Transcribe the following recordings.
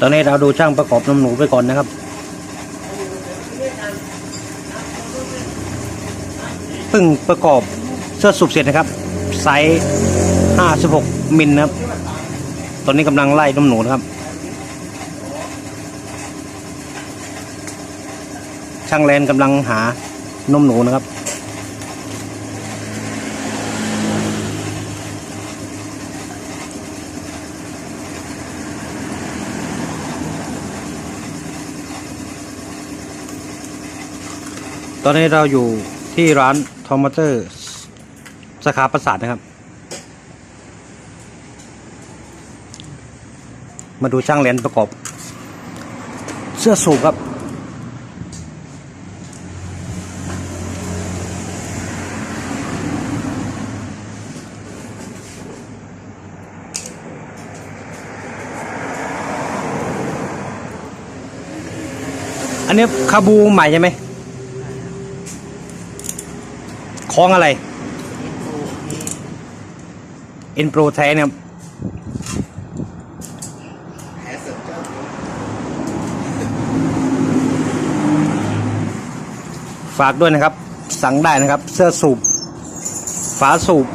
ตอนนี้เราดูช่างประกอบนมหนูไปก่อนนะครับเพิ่งประกอบเสื้อสูบเสร็จนะครับไซส์56มิลนะครับ ตอนนี้กำลังไล่นมหนูนะครับ ช่างแลนกำลังหานมหนูนะครับ อนนี้เราอยู่ที่ร้านทอมมเตอร์สาขาประสาทนะครับ มาดูช่างเลนประกอบ เสื้อสูบครับ อันนี้คาบูใหม่ใช่ไหม คล้องอะไรเอ็นโปรแท้เนี่ยฝากด้วยนะครับ สั่งได้นะครับ เสื้อสูบ ฝาสูบ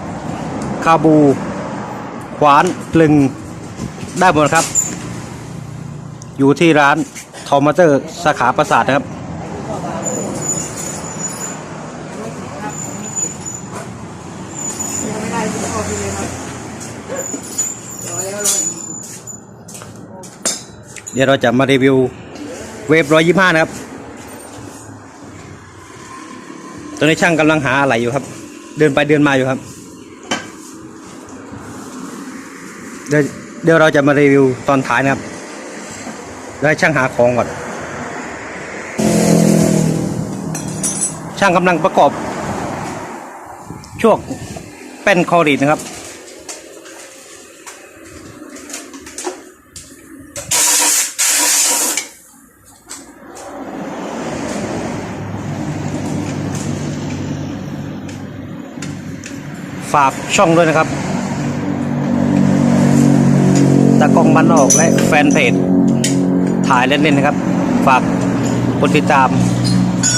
คาบู ขวานกลึง ได้หมดครับ อยู่ที่ร้านทอมเตอร์สาขาประสาทนะครับ เดี๋ยวเราจะมารีวิวเวฟร้อยยี่ห้านะครับ ตอนนี้ช่างกำลังหาอะไรอยู่ครับ เดินไปเดินมาอยู่ครับ เดี๋ยวเดี๋ยวเราจะมารีวิวตอนท้ายนะครับแล้วให้ช่างหาของก่อน ช่างกำลังประกอบช่วง แป้นคอรีดนะครับ ฝากช่องด้วยนะครับตากล้องบ้านนอกและแฟนเพจถ่ายเล่นๆนะครับ ฝากกดติดตาม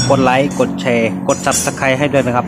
กดไลค์ กดแชร์ กด subscribe ให้ด้วยนะครับ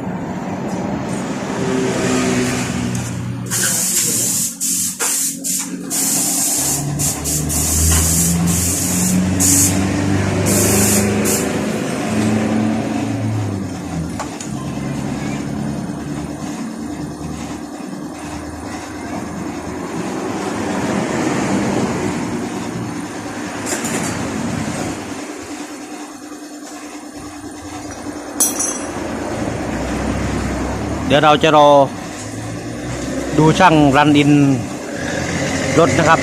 เดี๋ยวเราจะรอดูช่างรันอินรถนะครับ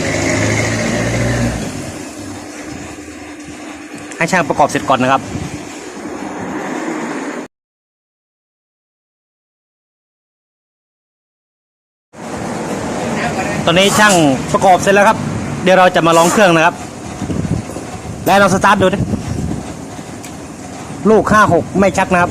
ให้ช่างประกอบเสร็จก่อนนะครับตอนนี้ช่างประกอบเสร็จแล้วครับ เดี๋ยวเราจะมาลองเครื่องนะครับ และลองสตาร์ทดูดิ ลูกห้าหกไม่ชักนะครับ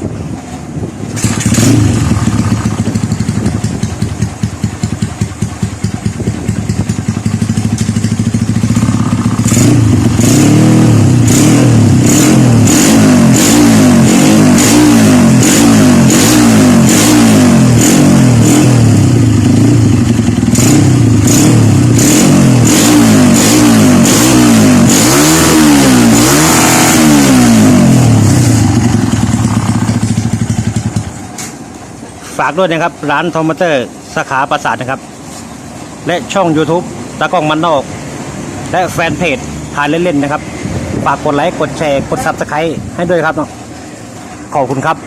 ฝากด้วยนะครับ ร้านทอมเตอร์สาขาปราสาทนะครับ และช่อง YouTube ตะกล้องมันนอก และแฟนเพจทานเล่นๆนะครับ ฝากกดไลค์ กดแชร์ กด Subscribe ให้ด้วยครับเนาะขอบคุณครับ